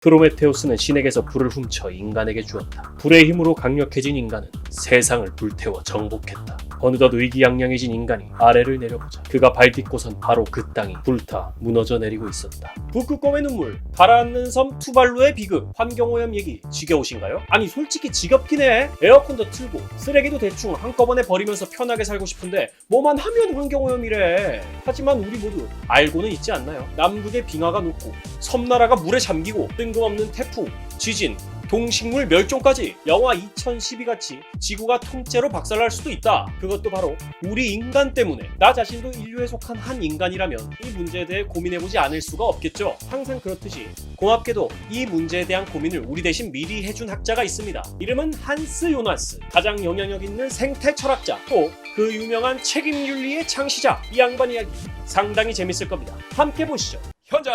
프로메테우스는 신에게서 불을 훔쳐 인간에게 주었다. 불의 힘으로 강력해진 인간은 세상을 불태워 정복했다. 어느덧 의기양양해진 인간이 아래를 내려보자 그가 발딛고선 바로 그 땅이 불타 무너져 내리고 있었다. 북극곰의 눈물, 가라앉는 섬 투발루의 비극, 환경오염 얘기 지겨우신가요? 아니 솔직히 지겹긴 해. 에어컨도 틀고 쓰레기도 대충 한꺼번에 버리면서 편하게 살고 싶은데 뭐만 하면 환경오염이래. 하지만 우리 모두 알고는 있지 않나요? 남극의 빙하가 녹고 섬나라가 물에 잠기고 뜬금없는 태풍, 지진, 동식물 멸종까지 영화 2012 같이 지구가 통째로 박살날 수도 있다. 그것도 바로 우리 인간 때문에. 나 자신도 인류에 속한 한 인간이라면 이 문제에 대해 고민해보지 않을 수가 없겠죠. 항상 그렇듯이 고맙게도 이 문제에 대한 고민을 우리 대신 미리 해준 학자가 있습니다. 이름은 한스 요나스. 가장 영향력 있는 생태 철학자. 또 그 유명한 책임 윤리의 창시자. 이 양반 이야기 상당히 재밌을 겁니다. 함께 보시죠. 현자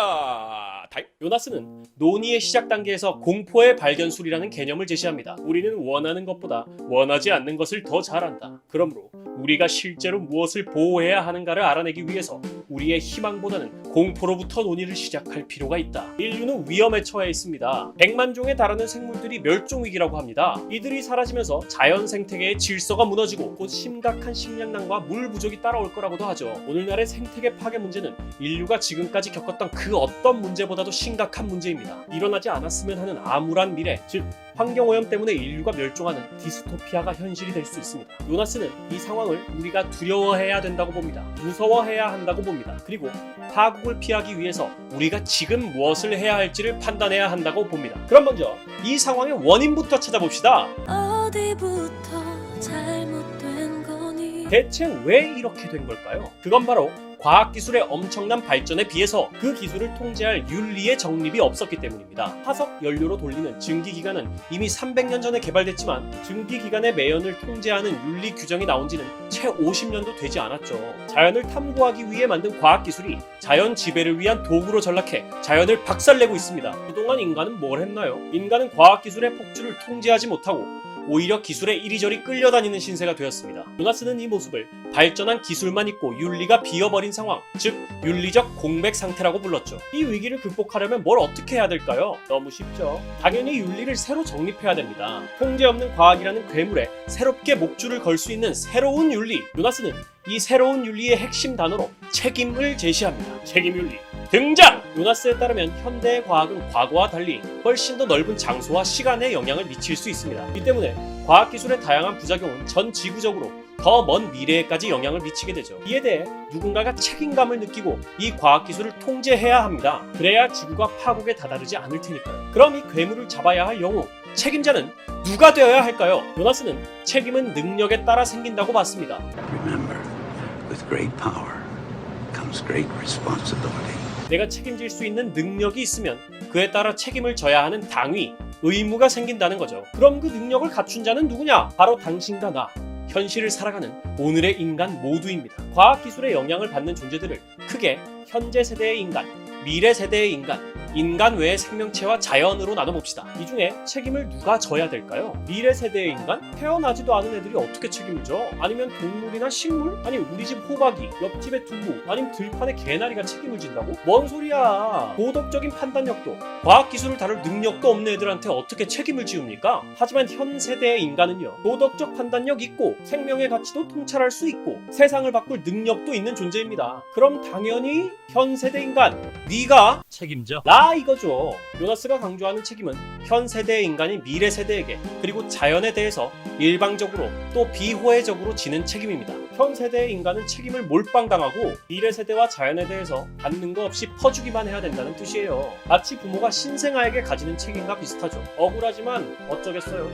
요나스는 논의의 시작 단계에서 공포의 발견술이라는 개념을 제시합니다. 우리는 원하는 것보다 원하지 않는 것을 더 잘한다. 그러므로 우리가 실제로 무엇을 보호해야 하는가를 알아내기 위해서 우리의 희망보다는 공포로부터 논의를 시작할 필요가 있다. 인류는 위험에 처해 있습니다. 100만 종에 달하는 생물들이 멸종 위기라고 합니다. 이들이 사라지면서 자연 생태계의 질서가 무너지고 곧 심각한 식량난과 물 부족이 따라올 거라고도 하죠. 오늘날의 생태계 파괴 문제는 인류가 지금까지 겪었던 그 어떤 문제보다 도 심각한 문제입니다. 일어나지 않았으면 하는 암울한 미래, 즉 환경오염 때문에 인류가 멸종하는 디스토피아가 현실이 될 수 있습니다. 요나스는 이 상황을 우리가 두려워해야 된다고 봅니다. 무서워해야 한다고 봅니다. 그리고 파국을 피하기 위해서 우리가 지금 무엇을 해야 할지를 판단해야 한다고 봅니다. 그럼 먼저 이 상황의 원인부터 찾아봅시다. 어디부터 잘못된 거니 대체 왜 이렇게 된 걸까요? 그건 바로 과학기술의 엄청난 발전에 비해서 그 기술을 통제할 윤리의 정립이 없었기 때문입니다. 화석 연료로 돌리는 증기기관은 이미 300년 전에 개발됐지만 증기기관의 매연을 통제하는 윤리 규정이 나온 지는 채 50년도 되지 않았죠. 자연을 탐구하기 위해 만든 과학기술이 자연 지배를 위한 도구로 전락해 자연을 박살내고 있습니다. 그동안 인간은 뭘 했나요? 인간은 과학기술의 폭주를 통제하지 못하고 오히려 기술에 이리저리 끌려다니는 신세가 되었습니다. 요나스는 이 모습을 발전한 기술만 있고 윤리가 비어버린 상황, 즉 윤리적 공백 상태라고 불렀죠. 이 위기를 극복하려면 뭘 어떻게 해야 될까요? 너무 쉽죠. 당연히 윤리를 새로 정립해야 됩니다. 통제 없는 과학이라는 괴물에 새롭게 목줄을 걸 수 있는 새로운 윤리. 요나스는 이 새로운 윤리의 핵심 단어로 책임을 제시합니다. 책임 윤리. 등장! 요나스에 따르면 현대의 과학은 과거와 달리 훨씬 더 넓은 장소와 시간에 영향을 미칠 수 있습니다. 이 때문에 과학기술의 다양한 부작용은 전 지구적으로 더 먼 미래에까지 영향을 미치게 되죠. 이에 대해 누군가가 책임감을 느끼고 이 과학기술을 통제해야 합니다. 그래야 지구가 파국에 다다르지 않을 테니까요. 그럼 이 괴물을 잡아야 할 영웅, 책임자는 누가 되어야 할까요? 요나스는 책임은 능력에 따라 생긴다고 봤습니다. Great power comes great responsibility. 내가 책임질 수 있는 능력이 있으면 그에 따라 책임을 져야 하는 당위, 의무가 생긴다는 거죠. 그럼 그 능력을 갖춘 자는 누구냐? 바로 당신과 나. 현실을 살아가는 오늘의 인간 모두입니다. 과학기술의 영향을 받는 존재들을 크게 현재 세대의 인간, 미래 세대의 인간, 인간 외의 생명체와 자연으로 나눠봅시다. 이 중에 책임을 누가 져야 될까요? 미래 세대의 인간? 태어나지도 않은 애들이 어떻게 책임을 져? 아니면 동물이나 식물? 아니 우리 집 호박이, 옆집의 두부, 아니면 들판의 개나리가 책임을 진다고? 뭔 소리야? 도덕적인 판단력도, 과학기술을 다룰 능력도 없는 애들한테 어떻게 책임을 지웁니까? 하지만 현 세대의 인간은요, 도덕적 판단력 있고, 생명의 가치도 통찰할 수 있고, 세상을 바꿀 능력도 있는 존재입니다. 그럼 당연히 현 세대 인간, 네가 책임져. 나 이거죠. 요나스가 강조하는 책임은 현 세대의 인간이 미래 세대에게 그리고 자연에 대해서 일방적으로 또 비호혜적으로 지는 책임입니다. 현 세대의 인간은 책임을 몰빵당하고 미래 세대와 자연에 대해서 받는 거 없이 퍼주기만 해야 된다는 뜻이에요. 마치 부모가 신생아에게 가지는 책임과 비슷하죠. 억울하지만 어쩌겠어요.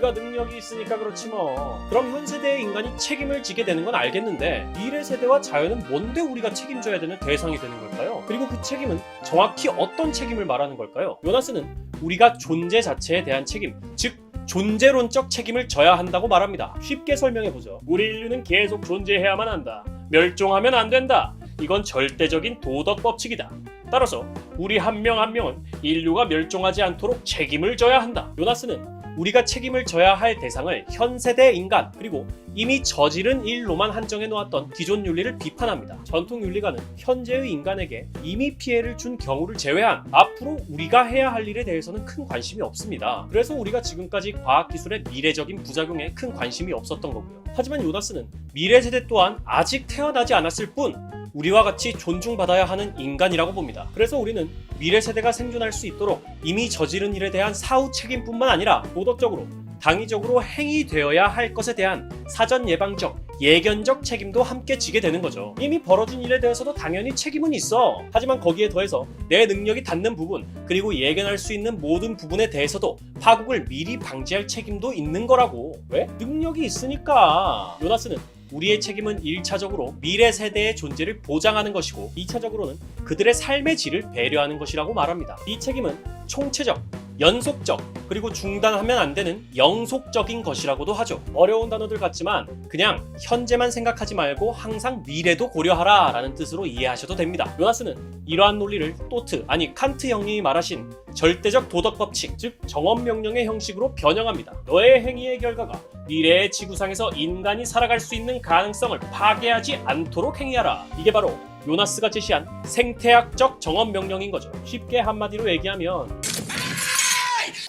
우리가 능력이 있으니까 그렇지 뭐. 그럼 현 세대의 인간이 책임을 지게 되는 건 알겠는데 미래 세대와 자연은 뭔데 우리가 책임져야 되는 대상이 되는 걸까요? 그리고 그 책임은 정확히 어떤 책임을 말하는 걸까요? 요나스는 우리가 존재 자체에 대한 책임, 즉 존재론적 책임을 져야 한다고 말합니다. 쉽게 설명해 보죠. 우리 인류는 계속 존재해야만 한다. 멸종하면 안 된다. 이건 절대적인 도덕 법칙이다. 따라서 우리 한 명한 명은 인류가 멸종하지 않도록 책임을 져야 한다. 요나스는 우리가 책임을 져야 할 대상을 현 세대 인간 그리고 이미 저지른 일로만 한정해 놓았던 기존 윤리를 비판합니다. 전통 윤리가는 현재의 인간에게 이미 피해를 준 경우를 제외한 앞으로 우리가 해야 할 일에 대해서는 큰 관심이 없습니다. 그래서 우리가 지금까지 과학기술의 미래적인 부작용에 큰 관심이 없었던 거고요. 하지만 요나스는 미래 세대 또한 아직 태어나지 않았을 뿐 우리와 같이 존중받아야 하는 인간이라고 봅니다. 그래서 우리는 미래 세대가 생존할 수 있도록 이미 저지른 일에 대한 사후 책임뿐만 아니라 도덕적으로 당위적으로 행위되어야 할 것에 대한 사전 예방적, 예견적 책임도 함께 지게 되는 거죠. 이미 벌어진 일에 대해서도 당연히 책임은 있어. 하지만 거기에 더해서 내 능력이 닿는 부분, 그리고 예견할 수 있는 모든 부분에 대해서도 파국을 미리 방지할 책임도 있는 거라고. 왜? 능력이 있으니까. 요나스는 우리의 책임은 1차적으로 미래 세대의 존재를 보장하는 것이고 2차적으로는 그들의 삶의 질을 배려하는 것이라고 말합니다. 이 책임은 총체적, 연속적, 그리고 중단하면 안 되는 영속적인 것이라고도 하죠. 어려운 단어들 같지만 그냥 현재만 생각하지 말고 항상 미래도 고려하라 라는 뜻으로 이해하셔도 됩니다. 요나스는 이러한 논리를 또트, 아니 칸트 형님이 말하신 절대적 도덕 법칙, 즉 정원 명령의 형식으로 변형합니다. 너의 행위의 결과가 미래의 지구상에서 인간이 살아갈 수 있는 가능성을 파괴하지 않도록 행위하라. 이게 바로 요나스가 제시한 생태학적 정원 명령인 거죠. 쉽게 한마디로 얘기하면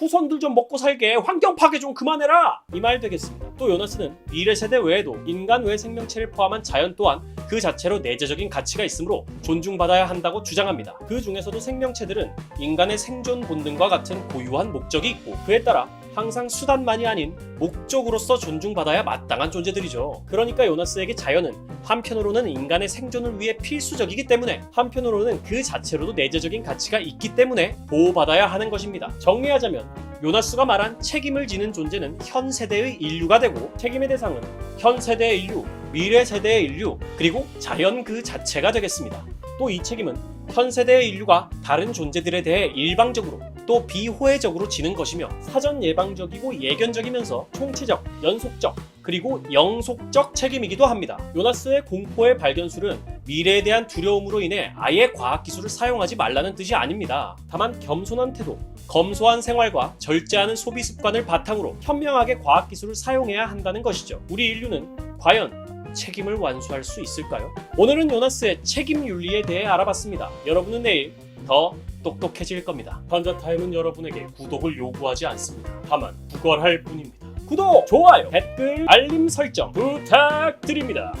후손들 좀 먹고 살게 환경 파괴 좀 그만해라 이 말 되겠습니다. 또 요나스는 미래 세대 외에도 인간 외 생명체를 포함한 자연 또한 그 자체로 내재적인 가치가 있으므로 존중받아야 한다고 주장합니다. 그 중에서도 생명체들은 인간의 생존 본능과 같은 고유한 목적이 있고 그에 따라 항상 수단만이 아닌 목적으로서 존중받아야 마땅한 존재들이죠. 그러니까 요나스에게 자연은 한편으로는 인간의 생존을 위해 필수적이기 때문에 한편으로는 그 자체로도 내재적인 가치가 있기 때문에 보호받아야 하는 것입니다. 정리하자면 요나스가 말한 책임을 지는 존재는 현 세대의 인류가 되고 책임의 대상은 현 세대의 인류, 미래 세대의 인류, 그리고 자연 그 자체가 되겠습니다. 또 이 책임은 현 세대의 인류가 다른 존재들에 대해 일방적으로 또 비호혜적으로 지는 것이며 사전 예방적이고 예견적이면서 총체적, 연속적, 그리고 영속적 책임이기도 합니다. 요나스의 공포의 발견술은 미래에 대한 두려움으로 인해 아예 과학기술을 사용하지 말라는 뜻이 아닙니다. 다만 겸손한 태도, 검소한 생활과 절제하는 소비 습관을 바탕으로 현명하게 과학기술을 사용해야 한다는 것이죠. 우리 인류는 과연 책임을 완수할 수 있을까요? 오늘은 요나스의 책임 윤리에 대해 알아봤습니다. 여러분은 내일 더 똑똑해질 겁니다. 던전타임은 여러분에게 구독을 요구하지 않습니다. 다만 구걸할 뿐입니다. 구독, 좋아요, 댓글, 알림 설정 부탁드립니다.